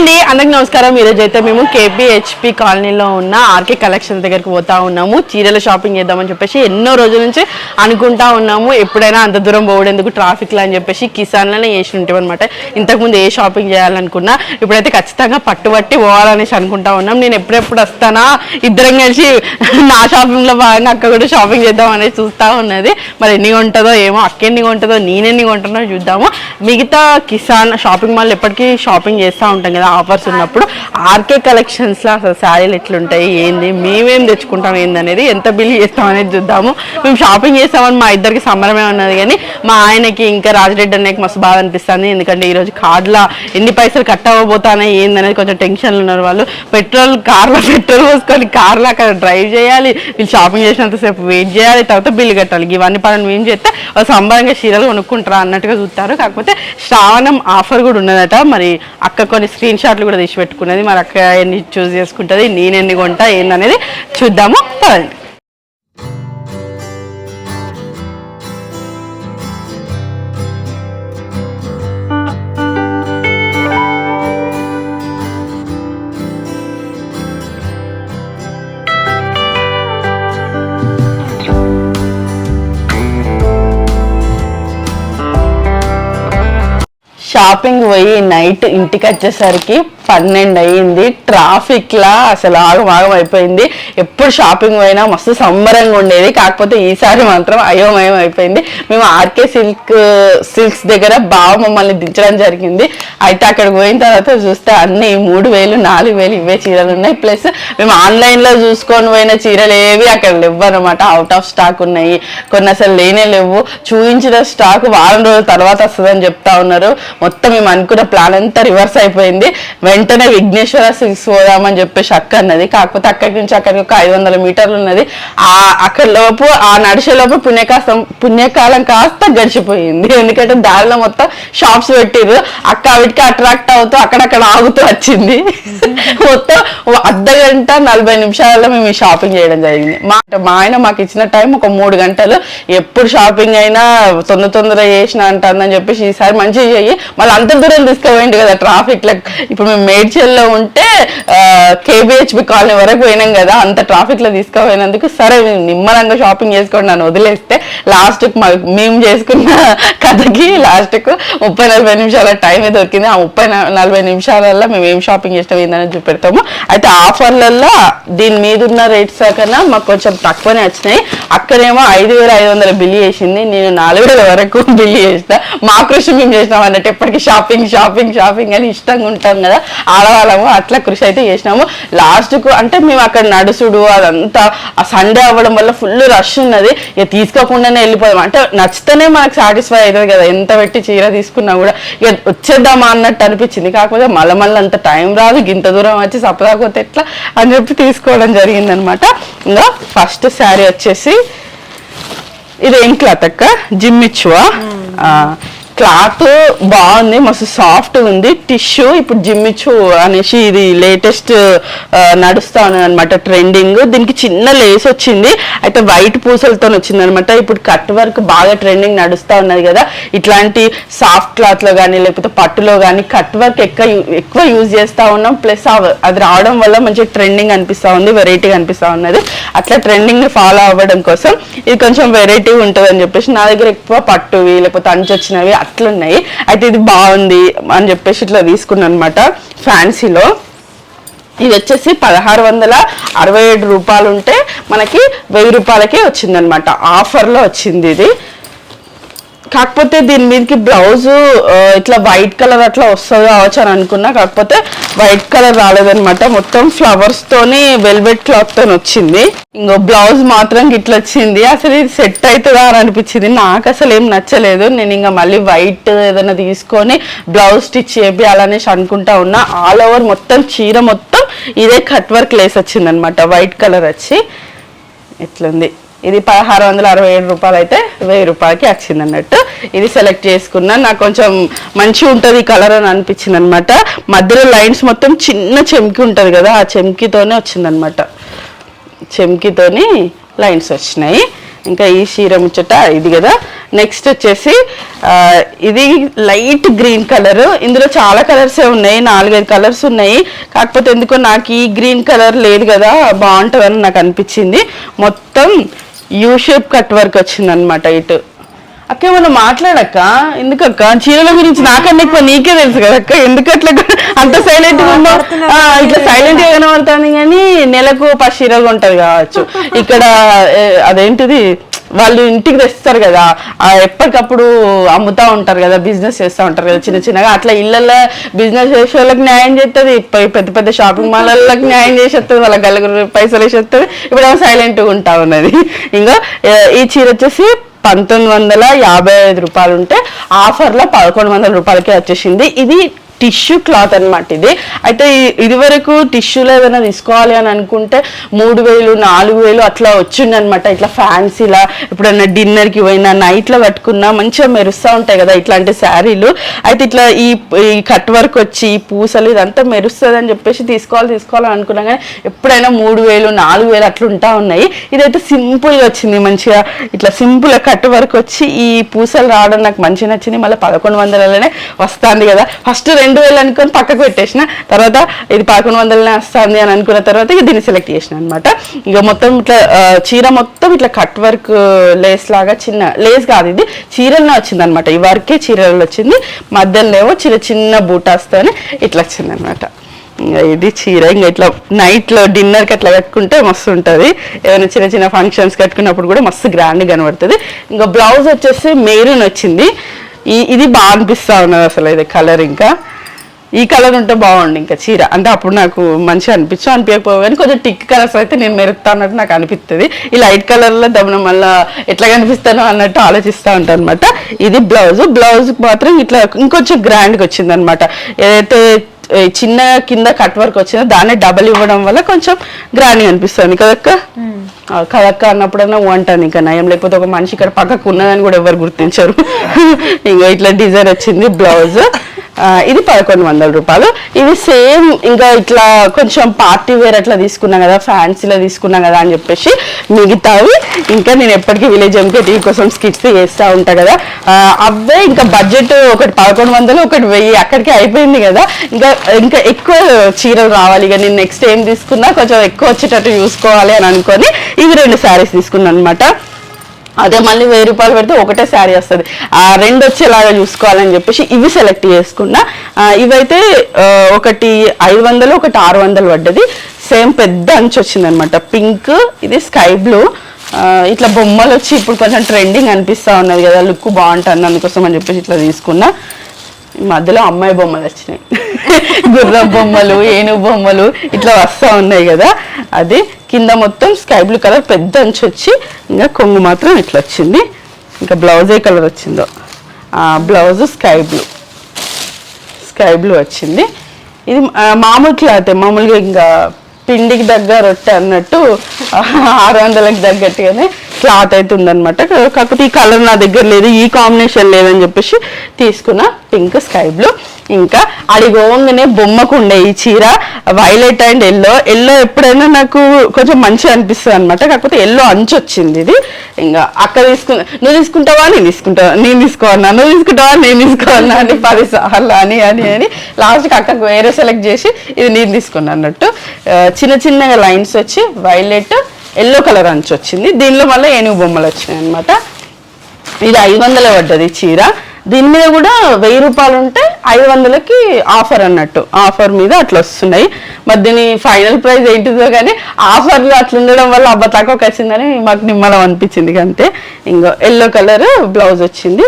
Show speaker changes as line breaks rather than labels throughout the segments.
Hi అండి అందరికి నమస్కారం. ఈరోజు అయితే మేము కేపీహెచ్పి కాలనీలో ఉన్న ఆర్కే కలెక్షన్ దగ్గరికి పోతా ఉన్నాము. చీరల షాపింగ్ చేద్దామని చెప్పేసి ఎన్నో రోజుల నుంచి అనుకుంటా ఉన్నాము. ఎప్పుడైనా అంత దూరం పోవడేందుకు ట్రాఫిక్ అని చెప్పేసి కిసాన్లోనే వేసి ఉంటాం అనమాట ఇంతకుముందు ఏ షాపింగ్ చేయాలనుకున్నా ఇప్పుడైతే ఖచ్చితంగా పట్టుబట్టి పోవాలనేసి అనుకుంటా ఉన్నాం. నేను ఎప్పుడెప్పుడు వస్తానా? ఇద్దరం కలిసి నా షాపింగ్లో భాగంగా అక్క కూడా షాపింగ్ చేద్దాం అనేది చూస్తూ ఉన్నది. మరి ఎన్ని ఉంటుందో ఏమో అక్క ఎన్ని ఉంటుందో నేనెన్ని కొంటున్నా చూద్దాము. మిగతా కిసాన్ షాపింగ్ మాల్ ఎప్పటికీ షాపింగ్ చేస్తూ ఉంటాం కదా. ఆఫర్స్ ఉన్నప్పుడు ఆర్కే కలెక్షన్స్లో అసలు శారీలు ఎట్లుంటాయి ఏంది మేమేం తెచ్చుకుంటాం ఏందనేది ఎంత బిల్ చేస్తాం అనేది చూద్దాము. మేము షాపింగ్ చేస్తామని మా ఇద్దరికి సంబరమే ఉన్నది కానీ మా ఆయనకి ఇంకా రాజరెడ్డి అన్నకి మస్తు బాగా అనిపిస్తుంది. ఎందుకంటే ఈరోజు కార్డులో ఎన్ని పైసలు కట్ అవ్వబోతానే ఏందనేది కొంచెం టెన్షన్లు ఉన్నారు వాళ్ళు. పెట్రోల్ కార్లో పెట్రోల్ పోసుకొని కార్లో అక్కడ డ్రైవ్ చేయాలి. వీళ్ళు షాపింగ్ చేసినంతసేపు వెయిట్ చేయాలి. తర్వాత బిల్లు కట్టాలి. ఇవన్నీ పనులు మేము చేస్తే వాళ్ళు సంబరంగా చీరలు కొనుక్కుంటారా అన్నట్టుగా చూస్తారు. కాకపోతే శ్రావణం ఆఫర్ కూడా ఉన్నదట. మరి అక్క కొన్ని స్క్రీన్ షాట్లు కూడా తీసి పెట్టుకున్నది. మరి అక్క ఎన్ని చూస్ చేసుకుంటుంది నేను ఎన్ని కొంటా ఏందనేది చూద్దాము. పదండి. షాపింగ్ పోయి నైట్ ఇంటికి వచ్చేసరికి పన్నెండు అయ్యింది. ట్రాఫిక్లా అసలు ఆగమాగం అయిపోయింది. ఎప్పుడు షాపింగ్ పోయినా మస్తు సంబరంగా ఉండేది. కాకపోతే ఈసారి మాత్రం అయోమయం అయిపోయింది. మేము ఆర్కే సిల్క్ సిల్క్స్ దగ్గర బాగా మమ్మల్ని దించడం జరిగింది. అయితే అక్కడికి పోయిన తర్వాత చూస్తే అన్ని మూడు వేలు నాలుగు వేలు ఇవే చీరలు ఉన్నాయి. ప్లస్ మేము ఆన్లైన్లో చూసుకొని పోయిన చీరలు ఏవి అక్కడ లేవు అనమాట అవుట్ ఆఫ్ స్టాక్ ఉన్నాయి. కొన్ని అసలు లేనే లేవు. చూపించిన స్టాక్ వారం రోజుల తర్వాత వస్తుందని చెప్తా ఉన్నారు. మొత్తం మేము అనుకున్న ప్లాన్ అంతా రివర్స్ అయిపోయింది. వెంటనే వెంటనే విఘ్నేశ్వర సిల్క్స్ పోదామని చెప్పేసి అక్క అన్నది. కాకపోతే అక్కడి నుంచి అక్కడికి ఒక ఐదు వందల మీటర్లు ఉన్నది. ఆ అక్కడ లోపు ఆ నడిచేలోపు పుణ్యకాసం పుణ్యకాలం కాస్త గడిచిపోయింది. ఎందుకంటే దారిలో మొత్తం షాప్స్ పెట్టిరు అక్క వీటికి అట్రాక్ట్ అవుతూ అక్కడక్కడ ఆగుతూ వచ్చింది. మొత్తం అర్ధ గంట నలభై నిమిషాలలో మేము ఈ షాపింగ్ చేయడం జరిగింది. మా మా ఆయన మాకు ఇచ్చిన టైం ఒక మూడు గంటలు. ఎప్పుడు షాపింగ్ అయినా తొందర తొందర చేసిన అంటుందని చెప్పేసి ఈసారి మంచిగా చెయ్యి మళ్ళీ అంత దూరం తీసుకుపోయింది కదా ట్రాఫిక్లో ఇప్పుడు మేము మేడ్చల్లో ఉంటే కేబిహెచ్బి కాలనీ వరకు పోయినాం కదా అంత ట్రాఫిక్లో తీసుకుపోయినందుకు సరే నిమ్మలంగా షాపింగ్ చేసుకోండి నన్ను వదిలేస్తే లాస్ట్ మేము చేసుకున్న కథకి లాస్ట్కు ముప్పై నలభై నిమిషాల టైమే దొరికింది. ఆ ముప్పై నలభై నిమిషాలలో మేము ఏం షాపింగ్ చేస్తాం ఏందని చూపెడతాము. అయితే ఆఫర్లలో దీని మీద ఉన్న రేట్స్ కన్నా మాకు కొంచెం తక్కువనే వచ్చినాయి. అక్కడేమో ఐదు వేల ఐదు వందల బిల్ చేసింది. నేను నాలుగు వేల వరకు బిల్ చేసిన. మా కృషి మేము చేసినాం అన్నట్టు ఎప్పటికీ షాపింగ్ షాపింగ్ షాపింగ్ అని ఇష్టంగా ఉంటాం కదా. ఆడవాళ్ళము అట్లా కృషి అయితే చేసినాము. లాస్ట్కు అంటే మేము అక్కడ నడుసుడు అదంతా ఆ సండే అవ్వడం వల్ల ఫుల్ రష్ ఉన్నది. ఇక తీసుకోకుండానే వెళ్ళిపోదాం. అంటే నచ్చితేనే మనకు సాటిస్ఫై అవుతుంది కదా ఎంత పెట్టి చీర తీసుకున్నా కూడా. ఇక వచ్చేద్దామా అన్నట్టు అనిపించింది. కాకపోతే మళ్ళీ మళ్ళీ అంత టైం రాదు ఇంత దూరం వచ్చి సపదాకపోతే ఎట్లా అని చెప్పి తీసుకోవడం జరిగింది అనమాట ఇంకా ఫస్ట్ శారీ వచ్చేసి ఇది క్లాత్ అక్క? జిమ్మిచ్చువా? క్లాత్ బాగుంది మస్తు సాఫ్ట్ ఉంది. టిష్యూ ఇప్పుడు జిమ్మిచ్చు అనేసి ఇది లేటెస్ట్ నడుస్తా ఉన్నది అనమాట ట్రెండింగ్. దీనికి చిన్న లేస్ వచ్చింది. అయితే వైట్ పూసలతో వచ్చింది అనమాట ఇప్పుడు కట్ వర్క్ బాగా ట్రెండింగ్ నడుస్తూ ఉన్నది కదా. ఇట్లాంటి సాఫ్ట్ క్లాత్లో కానీ లేకపోతే పట్టులో కానీ కట్ వర్క్ ఎక్కువ ఎక్కువ యూజ్ చేస్తూ ఉన్నాం. ప్లస్ అది రావడం వల్ల మంచి ట్రెండింగ్ అనిపిస్తూ ఉంది వెరైటీగా అనిపిస్తూ ఉన్నది. అట్లా ట్రెండింగ్ ఫాలో అవ్వడం కోసం ఇది కొంచెం వెరైటీ ఉంటుంది అని చెప్పేసి నా దగ్గర ఎక్కువ పట్టువి లేకపోతే అంచు వచ్చినవి అట్లున్నాయి అయితే ఇది బాగుంది అని చెప్పేసి ఇట్లా తీసుకున్నాను అనమాట ఫ్యాన్సీలో. ఇది వచ్చేసి పదహారు వందల అరవై ఏడు రూపాయలు ఉంటే మనకి వెయ్యి రూపాయలకే వచ్చిందనమాట. ఆఫర్లో వచ్చింది ఇది. కాకపోతే దీని మీదకి బ్లౌజ్ ఇట్లా వైట్ కలర్ అట్లా వస్తుంది కావచ్చు అని అనుకున్నా. కాకపోతే వైట్ కలర్ రాలేదనమాట మొత్తం ఫ్లవర్స్ తోని వెల్వెట్ క్లాత్ వచ్చింది. ఇంకో బ్లౌజ్ మాత్రం ఇట్లా వచ్చింది. అసలు ఇది సెట్ అవుతుందా అని అనిపించింది. నాకు అసలు ఏం నచ్చలేదు. నేను ఇంకా మళ్ళీ వైట్ ఏదైనా తీసుకొని బ్లౌజ్ స్టిచ్ చేపి అలానేసి అనుకుంటా ఉన్నా. ఆల్ ఓవర్ మొత్తం చీర మొత్తం ఇదే కట్ వర్క్ లేస్ వచ్చిందనమాట వైట్ కలర్ వచ్చి ఇట్లుంది ఇది పదహారు వందల అరవై ఏడు రూపాయలు అయితే వెయ్యి రూపాయలకి వచ్చింది అన్నట్టు ఇది సెలెక్ట్ చేసుకున్నా. నాకు కొంచెం మంచిగా ఉంటుంది కలర్ అని అనిపించింది అనమాట మధ్యలో లైన్స్ మొత్తం చిన్న చెంకి ఉంటుంది కదా ఆ చెంకితోనే వచ్చిందనమాట చెంకితోని లైన్స్ వచ్చినాయి. ఇంకా ఈ చీర ముచ్చట ఇది కదా. నెక్స్ట్ వచ్చేసి ఇది లైట్ గ్రీన్ కలర్. ఇందులో చాలా కలర్సే ఉన్నాయి నాలుగైదు కలర్స్ ఉన్నాయి. కాకపోతే ఎందుకో నాకు ఈ గ్రీన్ కలర్ లేదు కదా బాగుంటుందని నాకు అనిపించింది. మొత్తం యూ షేప్ కట్ వర్క్ వచ్చిందనమాట ఇటు. అక్క ఏమన్నా మాట్లాడక్క? ఎందుకక్క? చీరల గురించి నాకన్నా ఎక్కువ నీకే తెలుసు కదా అక్క. ఎందుకు అట్లా అంత సైలెంట్గా ఉన్నావు? ఆ, ఇట్లా సైలెంట్గా కనబడుతుంది కానీ నెలకు పది చీరలు ఉంటది కావచ్చు. ఇక్కడ అదేంటిది? వాళ్ళు ఇంటికి తెస్తారు కదా. ఎప్పటికప్పుడు అమ్ముతా ఉంటారు కదా బిజినెస్ చేస్తూ ఉంటారు కదా చిన్న చిన్నగా. అట్లా ఇళ్ళల్లో బిజినెస్ చేసే వాళ్ళకి న్యాయం చేస్తుంది పెద్ద పెద్ద షాపింగ్ మాల్లకు న్యాయం చేసేస్తుంది వాళ్ళ గల్లగురు పైసలు వేసేస్తుంది ఇప్పుడు ఏమో సైలెంట్గా ఉంటా ఉన్నది. ఇంకా ఈ చీర వచ్చేసి పంతొమ్మిది వందల యాభై ఐదు రూపాయలు ఉంటే ఆఫర్లో పదకొండు వందల రూపాయలకే వచ్చేసింది. ఇది టిష్యూ క్లాత్ అన్నమాట ఇది. అయితే ఇది వరకు టిష్యూలో ఏదైనా తీసుకోవాలి అని అనుకుంటే మూడు వేలు నాలుగు వేలు అట్లా వచ్చిండనమాట ఇట్లా ఫ్యాన్సీలా ఎప్పుడైనా డిన్నర్కి పోయినా నైట్లో కట్టుకున్నా మంచిగా మెరుస్తూ ఉంటాయి కదా ఇట్లాంటి శారీలు. అయితే ఇట్లా ఈ ఈ కట్ వర్క్ వచ్చి ఈ పూసలు ఇదంతా మెరుస్తుంది అని చెప్పేసి తీసుకోవాలి తీసుకోవాలని అనుకున్నా కానీ ఎప్పుడైనా మూడు వేలు నాలుగు వేలు అట్లా ఉంటా ఉన్నాయి. ఇదైతే సింపుల్గా వచ్చింది మంచిగా. ఇట్లా సింపుల్ కట్ వర్క్ వచ్చి ఈ పూసలు రావడం నాకు మంచిగా నచ్చింది. మళ్ళీ పదకొండు వందలలోనే వస్తుంది కదా. ఫస్ట్ రెండు వేలు అనుకొని పక్కకు పెట్టేసిన. తర్వాత ఇది పదకొండు వందలనే వస్తుంది అని అనుకున్న తర్వాత ఇక దీన్ని సెలెక్ట్ చేసిన అనమాట ఇక మొత్తం ఇట్లా చీర మొత్తం ఇట్లా కట్ వర్క్ లేస్ లాగా చిన్న లేస్ కాదు ఇది. చీరల్లో వచ్చింది అనమాట ఈ వర్కే చీరల్లో వచ్చింది. మధ్యలోనేమో చిన్న చిన్న బూటాస్తోనే ఇట్లా వచ్చింది అనమాట ఇంకా ఇది చీర. ఇంకా ఇట్లా నైట్లో డిన్నర్కి అట్లా కట్టుకుంటే మస్తు ఉంటుంది. ఏమైనా చిన్న చిన్న ఫంక్షన్స్ కట్టుకున్నప్పుడు కూడా మస్తు గ్రాండ్గా కనబడుతుంది. ఇంకా బ్లౌజ్ వచ్చేసి మెరూన్ వచ్చింది. ఇది బాగా అనిపిస్తూ ఉన్నది అసలు ఇది కలర్ ఇంకా. ఈ కలర్ ఉంటే బాగుండు ఇంకా చీర. అంటే అప్పుడు నాకు మంచిగా అనిపించు అనిపించకపోవు కానీ కొంచెం టిక్ కలర్స్ అయితే నేను మెరుస్తా అన్నట్టు నాకు అనిపిస్తుంది ఈ లైట్ కలర్లో దమన మళ్ళీ ఎట్లా కనిపిస్తానో అన్నట్టు ఆలోచిస్తూ ఉంటాను అనమాట ఇది బ్లౌజ్. బ్లౌజ్ మాత్రం ఇట్లా ఇంకొంచెం గ్రాండ్గా వచ్చింది అనమాట ఏదైతే చిన్న కింద కట్ వర్క్ వచ్చిందో దాన్ని డబల్ ఇవ్వడం వల్ల కొంచెం గ్రాండ్ అనిపిస్తుంది. కదక్క కదక్క అన్నప్పుడన్నా అంటాను ఇంకా నయం. లేకపోతే ఒక మనిషి ఇక్కడ పక్కకు ఉన్నదని కూడా ఎవరు గుర్తించరు. ఇంకా ఇట్లా డిజైన్ వచ్చింది బ్లౌజ్. ఇది పదకొండు వందల రూపాయలు. ఇది సేమ్ ఇంకా ఇట్లా కొంచెం పార్టీ వేర్ అట్లా తీసుకున్నాం కదా ఫ్యాన్సీలో తీసుకున్నాం కదా అని చెప్పేసి మిగతావి ఇంకా నేను ఎప్పటికీ విలేజ్ ఎంకే టీవీ కోసం స్కిట్స్ చేస్తూ ఉంటా కదా. అవే ఇంకా బడ్జెట్ ఒకటి పదకొండు వందలు ఒకటి వెయ్యి అక్కడికి అయిపోయింది కదా. ఇంకా ఇంకా ఎక్కువ చీరలు రావాలి. ఇక నేను నెక్స్ట్ ఏం తీసుకున్నా కొంచెం ఎక్కువ వచ్చేటట్టు చూసుకోవాలి అని అనుకొని ఇవి రెండు శారీస్ తీసుకున్నాను అనమాట అదే మళ్ళీ వెయ్యి రూపాయలు పెడితే ఒకటే శారీ వస్తుంది. ఆ రెండు వచ్చేలాగా చూసుకోవాలని చెప్పేసి ఇవి సెలెక్ట్ చేసుకున్నా. ఇవైతే ఒకటి ఐదు వందలు ఒకటి ఆరు వందలు పడ్డది. సేమ్ పెద్ద అంచు వచ్చింది అనమాట పింక్ ఇది స్కై బ్లూ. ఇట్లా బొమ్మలు వచ్చి ఇప్పుడు కొంచెం ట్రెండింగ్ అనిపిస్తా ఉన్నది కదా లుక్ బాగుంటుంది అందుకోసం అని చెప్పేసి ఇట్లా తీసుకున్నా. ఈ మధ్యలో అమ్మాయి బొమ్మలు వచ్చినాయి. గుర్రం బొమ్మలు ఏనుగు బొమ్మలు ఇట్లా వస్తూ ఉన్నాయి కదా. అది కింద మొత్తం స్కై బ్లూ కలర్ పెద్ద అంచు వచ్చి ఇంకా కొంగు మాత్రం ఇట్లా వచ్చింది. ఇంకా బ్లౌజ్ ఏ కలర్ వచ్చిందో. Blouse sky blue. Sky blue వచ్చింది. ఇది మామూలు క్లాత్ మామూలుగా ఇంకా పిండికి దగ్గర రొట్టె అన్నట్టు ఆరు వందలకు తగ్గట్టుగానే క్లాత్ అయితే ఉందన్నమాట కాకపోతే ఈ కలర్ నా దగ్గర లేదు ఈ కాంబినేషన్ లేదని చెప్పేసి తీసుకున్న పింక్ స్కై బ్లూ ఇంకా అడిగోగానే బొమ్మకు ఉండే ఈ చీర వైలెట్ అండ్ ఎల్లో ఎల్లో ఎప్పుడైనా నాకు కొంచెం మంచిగా అనిపిస్తుంది అనమాట కాకపోతే ఎల్లో అంచు వచ్చింది ఇది. ఇంకా అక్క తీసుకున్న నువ్వు తీసుకుంటావా? నేను తీసుకుంటావా నేను తీసుకోవన్నా నువ్వు తీసుకుంటావా? నేను తీసుకోవన్నా అని పది సార్లు అని అని అని. లాస్ట్కి అక్కకు వేరే సెలెక్ట్ చేసి ఇది నేను తీసుకున్నా అన్నట్టు. చిన్న చిన్నగా లైన్స్ వచ్చి వైలెట్ ఎల్లో కలర్ అంచు వచ్చింది. దీనిలో మళ్ళీ ఏనుగు బొమ్మలు వచ్చినాయి అనమాట ఇది ఐదు వందలే పడ్డది చీర. దీని మీద కూడా వెయ్యి రూపాయలు ఉంటే ఐదు వందలకి ఆఫర్ అన్నట్టు. ఆఫర్ మీద అట్లా వస్తున్నాయి. మరి దీని ఫైనల్ ప్రైస్ ఏంటిదో కానీ ఆఫర్లు అట్లా ఉండడం వల్ల అబ్బా తక్కువకి వచ్చిందని మాకు నిమ్మలం అనిపించింది అంతే ఇంకో ఎల్లో కలర్ బ్లౌజ్ వచ్చింది.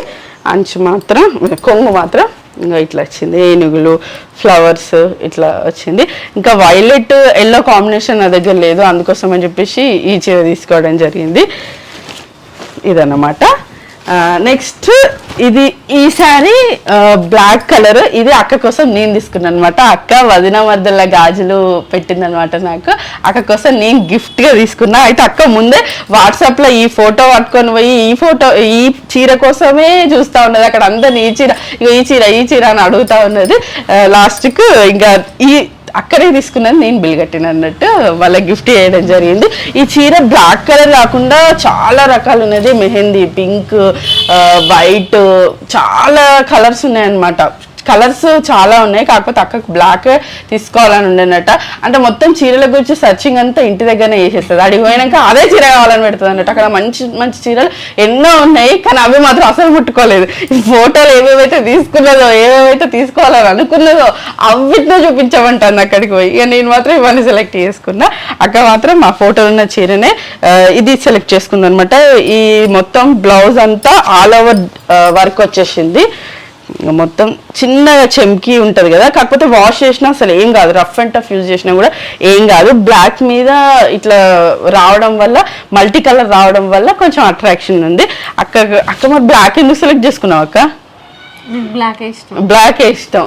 అంచు మాత్రం కొంగు మాత్రం ఇంకా ఇట్లా వచ్చింది. ఏనుగులు ఫ్లవర్స్ ఇట్లా వచ్చింది. ఇంకా వైలెట్ ఎల్లో కాంబినేషన్ నా దగ్గర లేదు. అందుకోసం అని చెప్పేసి ఈ చీర తీసుకోవడం జరిగింది. ఇదన్నమాట. నెక్స్ట్ ఇది ఈ శారీ బ్లాక్ కలర్ ఇది అక్క కోసం నేను తీసుకున్నాను అనమాట అక్క వదిన మధ్యలో గాజులు పెట్టింది అనమాట నాకు. అక్క కోసం నేను గిఫ్ట్గా తీసుకున్నా. అయితే అక్క ముందే వాట్సాప్లో ఈ ఫోటో పట్టుకొని పోయి ఈ ఫోటో ఈ చీర కోసమే చూస్తూ ఉన్నది. అక్కడ అందరిని ఈ చీర ఈ చీర ఈ చీర అని అడుగుతా ఉన్నది. లాస్ట్కు ఇంకా ఈ అక్కడే తీసుకున్నాను నేను బిల్ కట్టిన అన్నట్టు వాళ్ళకి గిఫ్ట్ చేయడం జరిగింది. ఈ చీర బ్లాక్ కలర్ కాకుండా చాలా రకాలు ఉన్నది మెహందీ పింక్ వైట్ uh, చాలా కలర్స్ ఉన్నాయన్నమాట. కలర్స్ చాలా ఉన్నాయి. కాకపోతే అక్కకు బ్లాక్ తీసుకోవాలని ఉండనట అంటే మొత్తం చీరల గురించి సర్చింగ్ అంతా ఇంటి దగ్గరనే చేసేస్తుంది. అడిగి పోయినాక అదే చీర కావాలని పెడుతుంది అన్నట్టు అక్కడ మంచి మంచి చీరలు ఎన్నో ఉన్నాయి. కానీ అవి మాత్రం అసలు ముట్టుకోలేదు. ఈ ఫోటోలు ఏవేవైతే తీసుకున్నదో ఏవేవైతే తీసుకోవాలని అనుకున్నదో అవిటినే చూపించమంటాను అక్కడికి పోయి. ఇక నేను మాత్రం ఇవన్నీ సెలెక్ట్ చేసుకున్నా. అక్కడ మాత్రం మా ఫోటోలు ఉన్న చీరనే ఇది సెలెక్ట్ చేసుకుంది అనమాట ఈ మొత్తం బ్లౌజ్ అంతా ఆల్ ఓవర్ వర్క్ వచ్చేసింది. మొత్తం చిన్నగా చెమ్కి ఉంటుంది కదా కాకపోతే వాష్ చేసినా అసలు ఏం కాదు. రఫ్ అండ్ టఫ్ యూజ్ చేసినా కూడా ఏం కాదు. బ్లాక్ మీద ఇట్లా రావడం వల్ల మల్టీ కలర్ రావడం వల్ల కొంచెం అట్రాక్షన్ ఉంది. అక్క అక్క మరి బ్లాక్ ఎందుకు సెలెక్ట్ చేసుకున్నావు అక్క?
బ్లాక్ ఇష్టం.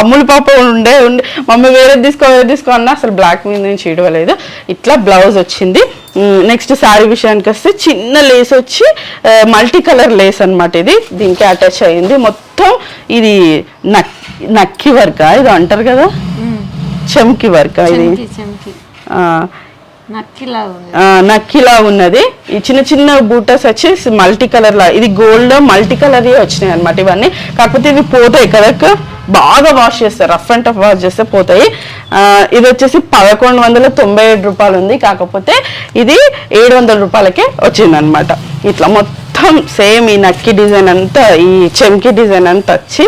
అమ్ముల పాప ఉండే ఉండే. మమ్మీ వేరే తీసుకో వేరే తీసుకో అన్నా అసలు బ్లాక్ మీద నుంచి ఇడవలేదు ఇట్లా బ్లౌజ్ వచ్చింది. నెక్స్ట్ శారీ విషయానికి వస్తే చిన్న లేస్ వచ్చి మల్టీ కలర్ లేస్ అన్నమాట ఇది. దీనికి అటాచ్ అయ్యింది మొత్తం ఇది నక్ నక్కి వర్క్ ఇది అంటారు కదా? చెమ్కి వర్క్ ఇది.
చెంకి చెంకి నక్కిలా
ఉన్నది. ఈ చిన్న చిన్న బూటస్ వచ్చి మల్టీ కలర్ లా ఇది గోల్డ్ మల్టీ కలర్ వచ్చినాయి అనమాట ఇవన్నీ. కాకపోతే ఇవి పోతాయి కదా బాగా వాష్ చేస్తారు. రఫ్ అండ్ టఫ్ వాష్ చేస్తే పోతాయి. ఇది వచ్చేసి పదకొండు వందల తొంభై ఏడు రూపాయలు ఉంది. కాకపోతే ఇది ఏడు వందల రూపాయలకే వచ్చింది అనమాట ఇట్లా మొత్తం సేమ్ ఈ నక్కి డిజైన్ అంతా ఈ చెంకి డిజైన్ అంతా వచ్చి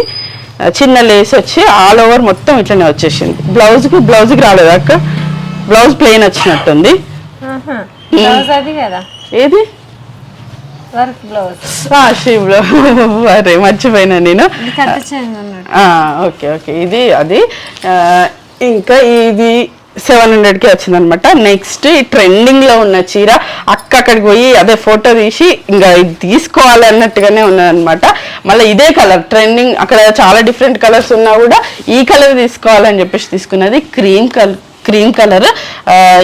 చిన్న లేస్ వచ్చి ఆల్ ఓవర్ మొత్తం ఇట్లనే వచ్చేసింది. బ్లౌజ్కి బ్లౌజ్కి రాలేదు అక్క? బ్లౌజ్ ప్లెయిన్ వచ్చినట్టుంది.
అది కదా?
ఏది? అరే మర్చిపోయినా నేను. Okay okay. ఇది అది. ఇంకా ఇది సెవెన్ హండ్రెడ్కి వచ్చింది అనమాట నెక్స్ట్ ఈ ట్రెండింగ్లో ఉన్న చీర అక్క అక్కడికి పోయి అదే ఫోటో తీసి ఇంకా ఇది తీసుకోవాలి అన్నట్టుగానే ఉన్నదన్నమాట మళ్ళీ ఇదే కలర్ ట్రెండింగ్ అక్కడ చాలా డిఫరెంట్ కలర్స్ ఉన్నా కూడా ఈ కలర్ తీసుకోవాలని చెప్పేసి తీసుకున్నది క్రీమ్ కలర్. క్రీమ్ కలర్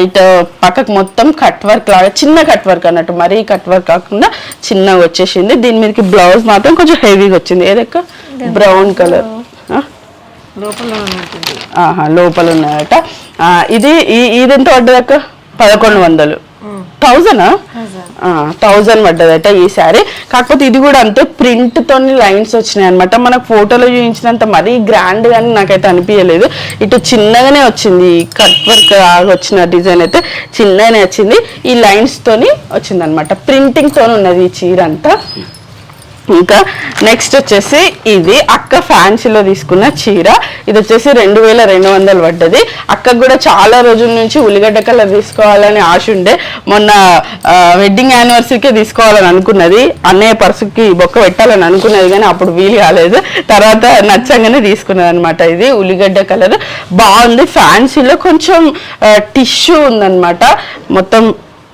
ఇటు పక్కకు మొత్తం కట్ వర్క్ లాగా చిన్న కట్ వర్క్ అన్నట్టు మరీ కట్ వర్క్ కాకుండా చిన్నగా వచ్చేసింది. దీని మీదకి బ్లౌజ్ మాత్రం కొంచెం హెవీగా వచ్చింది. ఏదక్క బ్రౌన్ కలర్
లోపల ఉన్నట్టుంది.
ఆహా లోపల ఉన్నాయట ఇది ఈ- ఇది ఎంత పడ్డదక్క పదకొండు వందలు. థౌజండ్? థౌజండ్. పడ్డదట ఈ శారీ. కాకపోతే ఇది కూడా అంతే ప్రింట్ తోని లైన్స్ వచ్చినాయి అనమాట మనకు ఫోటోలో చూపించినంత మరీ గ్రాండ్ గాని నాకైతే అనిపించలేదు ఇటు చిన్నగానే వచ్చింది. కట్ వర్క్ వచ్చిన డిజైన్ అయితే చిన్నగానే వచ్చింది. ఈ లైన్స్ తోని వచ్చింది అనమాట ప్రింటింగ్ తోని ఉన్నది ఈ చీర అంతా ఇంకా నెక్స్ట్ వచ్చేసి ఇది అక్క ఫ్యాన్సీలో తీసుకున్న చీర. ఇది వచ్చేసి రెండు వేల రెండు వందలు పడ్డది. అక్కకు కూడా చాలా రోజుల నుంచి ఉల్లిగడ్డ కలర్ తీసుకోవాలని ఆశ ఉండే. మొన్న వెడ్డింగ్ యానివర్సరీకే తీసుకోవాలని అనుకున్నది. అన్నయ్య పర్సుకి బొక్క పెట్టాలని అనుకున్నది కానీ అప్పుడు వీలు కాలేదు. తర్వాత నచ్చంగానే తీసుకున్నది అనమాట ఇది ఉల్లిగడ్డ కలర్. బాగుంది ఫ్యాన్సీలో. కొంచెం టిష్యూ ఉందన్నమాట. మొత్తం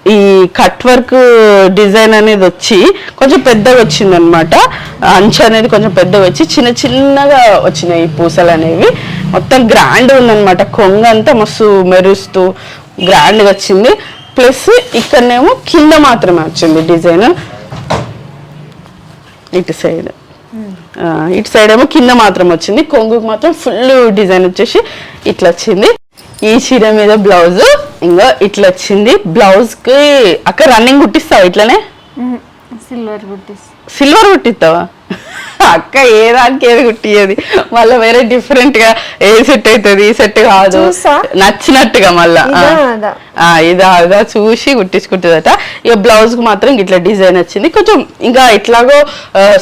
ఈ కట్ వర్క్ డిజైన్ అనేది వచ్చి కొంచెం పెద్దగా వచ్చింది అనమాట అంచు అనేది కొంచెం పెద్దగా వచ్చి చిన్న చిన్నగా వచ్చినాయి ఈ పూసలు అనేవి. మొత్తం గ్రాండ్ ఉందన్నమాట. కొంగ అంతా మస్తు మెరుస్తూ గ్రాండ్గా వచ్చింది. ప్లస్ ఇక్కడనేమో కింద మాత్రమే వచ్చింది డిజైన్ ఇటు సైడ్ ఆ, ఇటు సైడ్ ఏమో కింద మాత్రం వచ్చింది. కొంగుకు మాత్రం ఫుల్ డిజైన్ వచ్చేసి ఇట్లా వచ్చింది. ఈ చీర మీద బ్లౌజ్ ఇంకా ఇట్లా వచ్చింది బ్లౌజ్కి అక్క రన్నింగ్ కుట్టిస్తావా ఇట్లనే?
సిల్వర్ బుట్టీస్
సిల్వర్ కుట్టిస్తావా? అక్క ఏ దానికి ఏది కుట్టియది మళ్ళీ వేరే డిఫరెంట్గా ఏ సెట్ అవుతుంది ఈ సెట్ కాదు? నచ్చినట్టుగా మళ్ళా.
ఇదా అదా?
చూసి కుట్టించుకుంటుందట ఇక బ్లౌజ్కు మాత్రం ఇట్లా డిజైన్ వచ్చింది. కొంచెం ఇంకా ఇట్లాగో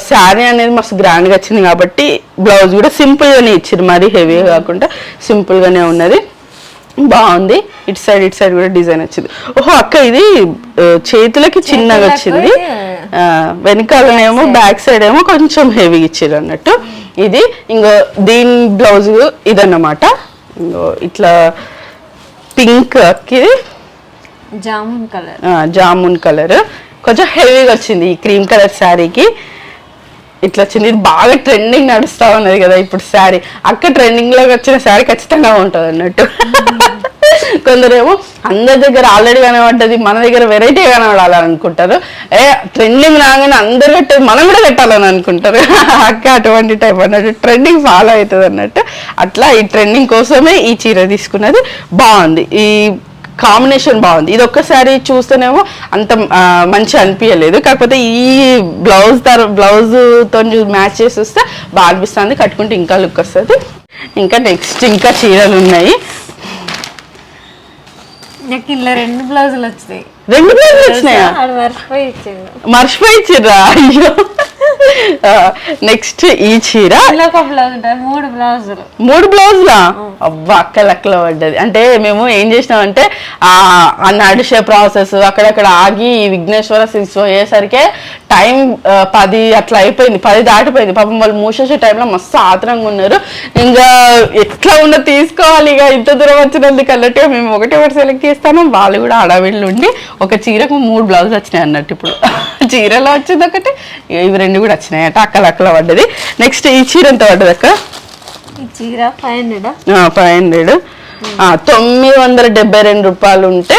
శారీ అనేది మస్తు గ్రాండ్గా వచ్చింది కాబట్టి బ్లౌజ్ కూడా సింపుల్ గానే ఇచ్చారు మరి హెవీగా కాకుండా సింపుల్ గానే ఉన్నది. బాగుంది. ఇటు సైడ్ ఇటు సైడ్ కూడా డిజైన్ వచ్చింది. ఓహో అక్క ఇది చేతులకి చిన్నగా వచ్చింది. వెనకాలనేమో బ్యాక్ సైడ్ ఏమో కొంచెం హెవీగా ఇచ్చారు అన్నట్టు. ఇది ఇంకో దీని బ్లౌజ్ ఇదన్నమాట. ఇంకో ఇట్లా పింక్ ఇది
జామున్ కలర్
జామున్ కలర్ కొంచెం హెవీగా వచ్చింది ఈ క్రీమ్ కలర్ శారీకి ఇట్లా వచ్చింది ఇది బాగా ట్రెండింగ్ నడుస్తా ఉన్నది కదా ఇప్పుడు శారీ అక్క ట్రెండింగ్లో వచ్చిన శారీ ఖచ్చితంగా ఉంటుంది అన్నట్టు. కొందరేమో అందరి దగ్గర ఆల్రెడీ కనబడ్డది మన దగ్గర వెరైటీ కనబడాలని అనుకుంటారు ఏ ట్రెండింగ్ రాగానే అందరు కట్టేది మనం కూడా కట్టాలని అనుకుంటారు. అక్క అటువంటి టైప్ అన్నట్టు ట్రెండింగ్ ఫాలో అవుతుంది అన్నట్టు. అట్లా ఈ ట్రెండింగ్ కోసమే ఈ చీర తీసుకున్నది. బాగుంది. ఈ కాంబినేషన్ బాగుంది. ఇది ఒక్కసారి చూస్తేనేమో అంత మంచి అనిపించలేదు కాకపోతే ఈ బ్లౌజ్ తర బ్లౌజ్తో మ్యాచ్ చేసి వస్తే బాగా అనిపిస్తుంది. కట్టుకుంటే ఇంకా లుక్ వస్తుంది. ఇంకా నెక్స్ట్ ఇంకా చీరలు ఉన్నాయి.
రెండు బ్లౌజులు వచ్చినాయి.
రెండు బ్లౌజులు వచ్చినాయా?
మర్చిపోయి
చీర అయ్యో. నెక్స్ట్ ఈ చీర.
ఒక బ్లౌజ్ మూడు బ్లౌజులు
మూడు బ్లౌజ్లా అబ్బా అక్క లెక్కలో పడ్డది. అంటే మేము ఏం చేసినామంటే ఆ ఆ నడిచే ప్రాసెస్ అక్కడక్కడ ఆగి ఈ విఘ్నేశ్వర సిల్క్స్ పోయేసరికి టైం పది అట్లా అయిపోయింది. పది దాటిపోయింది. పాపం వాళ్ళు మూసేసే టైంలో మస్తు ఆత్రంగా ఉన్నారు. ఇంకా ఎట్లా ఉన్న తీసుకోవాలి ఇక ఇంత దూరం వచ్చినందుకు అన్నట్టుగా మేము ఒకటే ఒకటి సెలెక్ట్ చేస్తాము. వాళ్ళు కూడా అడవిళ్ళు ఉండి ఒక చీరకు మూడు బ్లౌజ్ వచ్చినాయి అన్నట్టు ఇప్పుడు. చీరలో వచ్చింది ఒకటి. ఇవి రెండు కూడా వచ్చినాయి అట. అక్క లెక్కలో పడ్డది. నెక్స్ట్ ఈ చీర ఎంత పడ్డది అక్క?
చీర ఫైవ్ హండ్రెడ్
ఫైవ్ హండ్రెడ్ తొమ్మిది వందల డెబ్బై రెండు రూపాయలు ఉంటే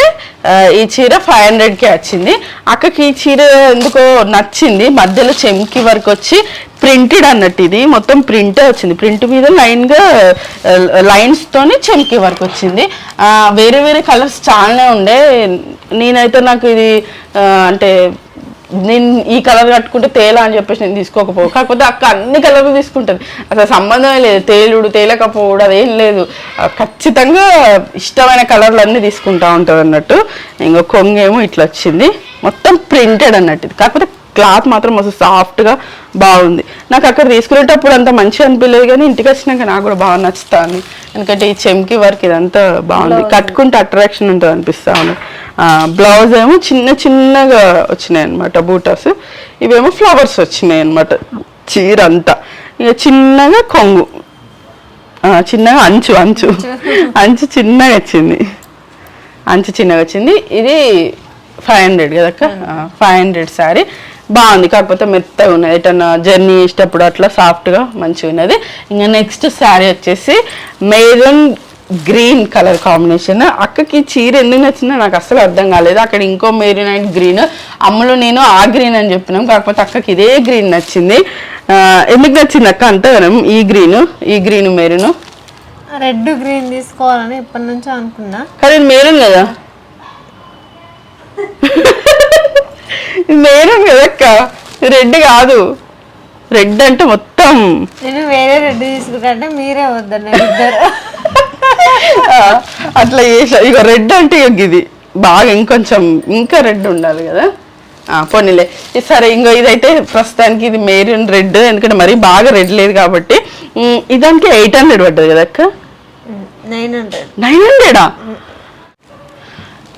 ఈ చీర ఫైవ్ హండ్రెడ్కి వచ్చింది. అక్కకి ఈ చీర ఎందుకో నచ్చింది. మధ్యలో చెంకి వరకు వచ్చి ప్రింటెడ్ అన్నట్టు ఇది. మొత్తం ప్రింట్ వచ్చింది. ప్రింట్ మీద లైన్గా లైన్స్ తోని చెంకి వరకు వచ్చింది. వేరే వేరే కలర్స్ చాలానే ఉండే. నేనైతే నాకు ఇది అంటే నేను ఈ కలర్ కట్టుకుంటే తేలా అని చెప్పేసి నేను తీసుకోకపో కాకపోతే అక్క అన్ని కలర్లు తీసుకుంటుంది. అసలు సంబంధమే లేదు. తేలుడు తేలకపోవడం అదేం లేదు. ఖచ్చితంగా ఇష్టమైన కలర్లు అన్నీ తీసుకుంటా ఉంటుంది అన్నట్టు ఇంకో కొంగేమో ఇట్లా వచ్చింది మొత్తం ప్రింటెడ్ అన్నట్టు ఇది. కాకపోతే క్లాత్ మాత్రం మస్తు సాఫ్ట్గా బాగుంది. నాకు అక్కడ తీసుకునేటప్పుడు అంత మంచిగా అనిపించలేదు కానీ ఇంటికి వచ్చినాక నాకు కూడా బాగా నచ్చుతాను ఎందుకంటే ఈ చెంకి వర్క్ ఇదంతా బాగుంది. కట్టుకుంటే అట్రాక్షన్ ఉంటుంది అనిపిస్తా ఉంది బ్లౌజ్ ఏమో చిన్న చిన్నగా వచ్చినాయి అనమాట బూటాస్. ఇవేమో ఫ్లవర్స్ వచ్చినాయి అనమాట చీర అంతా ఇక చిన్నగా కొంగు. చిన్నగా అంచు అంచు. అంచు చిన్నగా వచ్చింది. అంచు చిన్నగా వచ్చింది. ఇది ఫైవ్ హండ్రెడ్ కదక్క? ఫైవ్ హండ్రెడ్ శారీ బాగుంది. కాకపోతే మెత్తగా ఉన్నది. ఎటన్నా జర్నీ చేసేటప్పుడు అట్లా సాఫ్ట్గా మంచిగా ఉన్నది. ఇంకా నెక్స్ట్ శారీ వచ్చేసి మెరూన్ గ్రీన్ కలర్ కాంబినేషన్. అక్కకి చీర ఎందుకు నచ్చిందో నాకు అస్సలు అర్థం కాలేదు. అక్కడ ఇంకో మెరూన్ అండ్ గ్రీన్. అమ్మలో నేను ఆ గ్రీన్ అని చెప్పినాం. కాకపోతే అక్కకి ఇదే గ్రీన్ నచ్చింది. ఎందుకు నచ్చింది అక్క అంతగానం ఈ గ్రీన్ ఈ గ్రీన్ మెరూన్.
రెడ్ గ్రీన్ తీసుకోవాలని ఎప్పటి నుంచో అనుకున్నా.
కానీ మెరూన్ కదా? మెరూన్ కదక్క? రెడ్ కాదు. రెడ్ అంటే మొత్తం.
నేను వేరే రెడ్ తీసుకుంటా మీరే ఇద్దరు.
ఆ, అట్లా చేసా. ఇక రెడ్ అంటే ఇక ఇది. బాగా ఇంకొంచెం ఇంకా రెడ్ ఉండాలి కదా. పోనీలే. సరే ఇంకో ఇదైతే ప్రస్తుతానికి ఇది మెరూన్ రెడ్. ఎందుకంటే మరీ బాగా రెడ్ లేదు కాబట్టి. ఇదానికి ఎయిట్ హండ్రెడ్ పడ్డది కదా అక్క
నైన్ హండ్రెడ్.
నైన్ హండ్రెడా?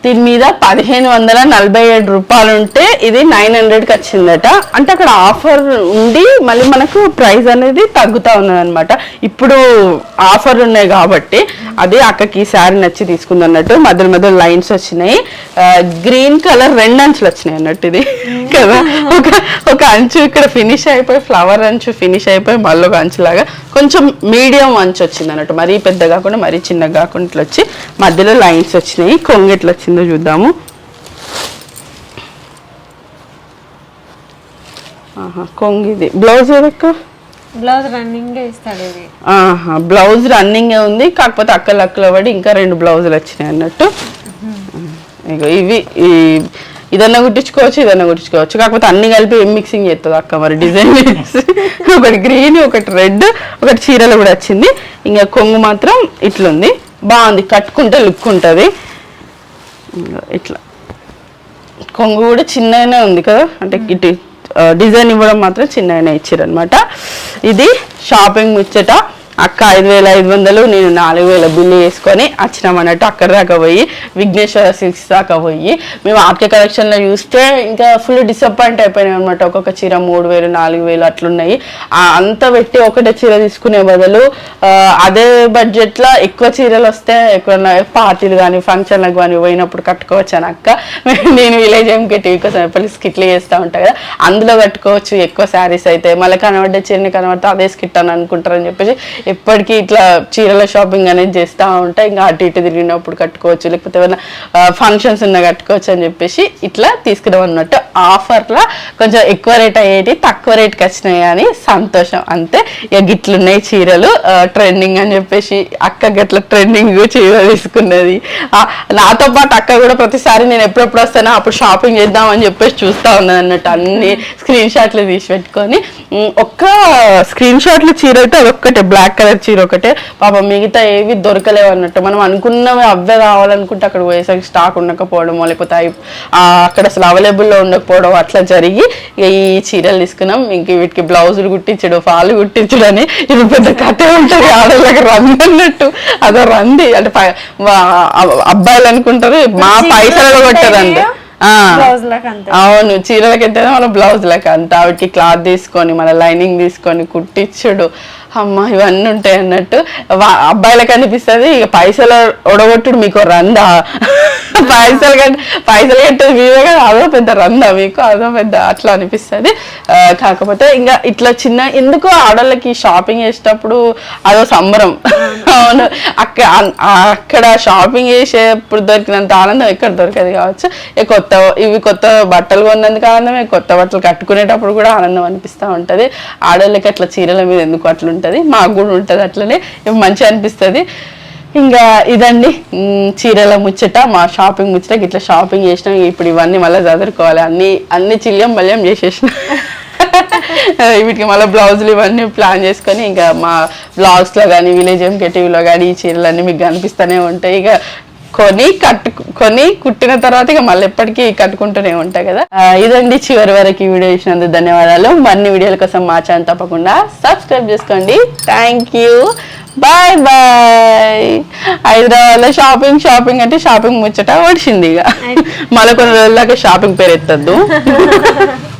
దీని మీద పదిహేను వందల నలభై ఏడు రూపాయలు ఉంటే ఇది నైన్ హండ్రెడ్కి వచ్చిందట. అంటే అక్కడ ఆఫర్ ఉండి మళ్ళీ మనకు ప్రైస్ అనేది తగ్గుతూ ఉన్నది అనమాట ఇప్పుడు ఆఫర్ ఉన్నాయి కాబట్టి అది అక్కకి ఈ శారీ నచ్చి తీసుకుంది అన్నట్టు మధ్యలో మధ్యలో లైన్స్ వచ్చినాయి. గ్రీన్ కలర్ రెండు అంచులు వచ్చినాయి అన్నట్టు ఇది. కదా? ఒక ఒక అంచు ఇక్కడ ఫినిష్ అయిపోయి ఫ్లవర్ అంచు ఫినిష్ అయిపోయి మళ్ళీ ఒక అంచు లాగా కొంచెం మీడియం అంచు వచ్చింది అన్నట్టు. మరీ పెద్ద కాకుండా మరీ చిన్నగా కాకుండా ఇట్లా వచ్చి మధ్యలో లైన్స్ వచ్చినాయి. కొంగు ఎట్లా వచ్చిందో చూద్దాము. ఆహా, కొంగు ఇది బ్లౌజ్ ఏదక్క
బ్లౌజ్ రన్నింగ్ ఇస్తాడు ఇది.
ఆహా బ్లౌజ్ రన్నింగ్ ఉంది కాకపోతే అక్కలు అక్కలు పడి ఇంకా రెండు బ్లౌజులు వచ్చినాయి అన్నట్టు. ఇగో ఇవి ఈ ఇదన్నా కుట్టించుకోవచ్చు ఇదన్నా కుట్టించుకోవచ్చు. కాకపోతే అన్ని కలిపి ఏం మిక్సింగ్ చేస్తుంది అక్క మరి డిజైన్ ఒకటి గ్రీన్ ఒకటి రెడ్ ఒకటి చీరలు కూడా వచ్చింది. ఇంకా కొంగు మాత్రం ఇట్లుంది. బాగుంది కట్టుకుంటే లుక్ ఉంటుంది. ఇట్లా. కొంగు కూడా చిన్నగానే ఉంది కదా అంటే ఇటు డిజైన్ ఇవ్వడం మాత్రం చిన్నగానే ఇచ్చారు అనమాట ఇది షాపింగ్ ముచ్చట. అక్క ఐదు వేల ఐదు వందలు నేను నాలుగు వేల బిల్లు వేసుకొని వచ్చినాం అన్నట్టు అక్కడ దాకా పోయి విఘ్నేశ్వర సిల్క్స్ దాకా పోయి. మేము ఆర్కే కలెక్షన్లో చూస్తే ఇంకా ఫుల్ డిసప్పాయింట్ అయిపోయినాయి అనమాట ఒక్కొక్క చీర మూడు వేలు నాలుగు వేలు అట్లున్నాయి. అంత పెట్టి ఒకటే చీర తీసుకునే బదులు అదే బడ్జెట్లో ఎక్కువ చీరలు వస్తే ఎక్కడన్నా పార్టీలు కానీ ఫంక్షన్లకు కానీ పోయినప్పుడు కట్టుకోవచ్చు అని అక్క. నేను విలేజ్ ఎంకే టీవీ కోసం ఎప్పటికీ స్కిట్లు చేస్తూ ఉంటా కదా. అందులో కట్టుకోవచ్చు ఎక్కువ శారీస్ అయితే. మళ్ళీ కనబడ్డే చీరని కనబడితే అదే స్కిట్ అని అనుకుంటారని చెప్పేసి ఎప్పటికీ ఇట్లా చీరల షాపింగ్ అనేది చేస్తూ ఉంటా. ఇంకా అటు ఇటు తిరిగినప్పుడు కట్టుకోవచ్చు లేకపోతే ఏమైనా ఫంక్షన్స్ ఉన్నా కట్టుకోవచ్చు అని చెప్పేసి ఇట్లా తీసుకురావన్నట్టు. ఆఫర్లో కొంచెం ఎక్కువ రేట్ అయ్యేటి తక్కువ రేట్కి వచ్చినాయి అని సంతోషం. అంతే. ఇక గిట్లున్నాయి చీరలు ట్రెండింగ్ అని చెప్పేసి అక్క గట్ల ట్రెండింగ్ చీర తీసుకున్నది. నాతో పాటు అక్క కూడా ప్రతిసారి నేను ఎప్పుడెప్పుడు వస్తానో అప్పుడు షాపింగ్ చేద్దాం అని చెప్పేసి చూస్తా ఉన్నది అన్నట్టు అన్ని స్క్రీన్ షాట్లు తీసి పెట్టుకొని. ఒక్క స్క్రీన్ షాట్లు చీర అయితే అదొక్కటే బ్లాక్ కలర్ చీర ఒకటే. పాపం మిగతా ఏవి దొరకలేవు అన్నట్టు. మనం అనుకున్నవి అవే కావాలనుకుంటే అక్కడ పోయేసరికి స్టాక్ ఉండకపోవడమో లేకపోతే అక్కడ అసలు అవైలబుల్లో ఉండకపోవడం అట్లా జరిగి ఇక ఈ చీరలు తీసుకున్నాం. ఇంక వీటికి బ్లౌజులు కుట్టించడు ఫాలు కుట్టించడు అని ఇది పెద్ద కథ ఉంటుంది. ఆడవాళ్ళకి రంది అన్నట్టు. అదో రంది. అంటే అబ్బాయిలు అనుకుంటారు మా పైసలు కొట్టదండి. అవును చీరలకి అయితే మన బ్లౌజ్లకి అంత. ఆవిడకి క్లాత్ తీసుకొని మన లైనింగ్ తీసుకొని కుట్టించుడు. అమ్మ ఇవన్నీ ఉంటాయి అన్నట్టు. అబ్బాయిలకు అనిపిస్తుంది ఇక పైసలు ఒడగొట్టుడు మీకు రందా? పైసలు కట్టి పైసలు కట్టేది మీరే కదా అదో పెద్ద రందా మీకు అదో పెద్ద అట్లా అనిపిస్తుంది. కాకపోతే ఇంకా ఇట్లా చిన్న ఎందుకో ఆడోళ్ళకి షాపింగ్ చేసేటప్పుడు అదో సంబరం? అవును. అక్క అక్కడ షాపింగ్ చేసేప్పుడు దొరికినంత ఆనందం ఎక్కడ దొరకదు కావచ్చు. ఇక కొత్త ఇవి కొత్త బట్టలు కొన్నందుకు ఆనందమే కొత్త బట్టలు కట్టుకునేటప్పుడు కూడా ఆనందం అనిపిస్తూ ఉంటుంది. ఆడోళ్ళకి అట్లా చీరల మీద ఎందుకు అట్లా ఉంటుంది మాకు కూడా ఉంటుంది అట్లనే మంచిగా అనిపిస్తుంది. ఇంకా ఇదండి చీరల ముచ్చట మా షాపింగ్ ముచ్చట ఇట్లా షాపింగ్ చేసినాం ఇప్పుడు ఇవన్నీ మళ్ళీ చదువుకోవాలి అన్ని అన్ని చిల్యం బల్యం చేసేసిన. వీటికి మళ్ళీ బ్లౌజులు ఇవన్నీ ప్లాన్ చేసుకొని ఇంకా మా బ్లాగ్స్లో కానీ విలేజ్ ఎంకే టీవీలో కానీ ఈ చీరలన్నీ మీకు కనిపిస్తూనే ఉంటాయి. ఇక కొని కట్టు కొని కుట్టిన తర్వాత ఇక మళ్ళీ ఎప్పటికీ కట్టుకుంటూనే ఉంటాయి కదా. ఇదండి చివరి వరకు ఈ వీడియో ఇచ్చినందుకు ధన్యవాదాలు. మరిన్ని వీడియోల కోసం మా ఛానల్ తప్పకుండా సబ్స్క్రైబ్ చేసుకోండి. థ్యాంక్ యూ బాయ్ బాయ్ హైదరాబాద్లో షాపింగ్ షాపింగ్ అంటే షాపింగ్ ముచ్చట వచ్చింది ఇక. మళ్ళీ కొన్ని రోజుల దాకా షాపింగ్ పేరు ఎత్తద్దు.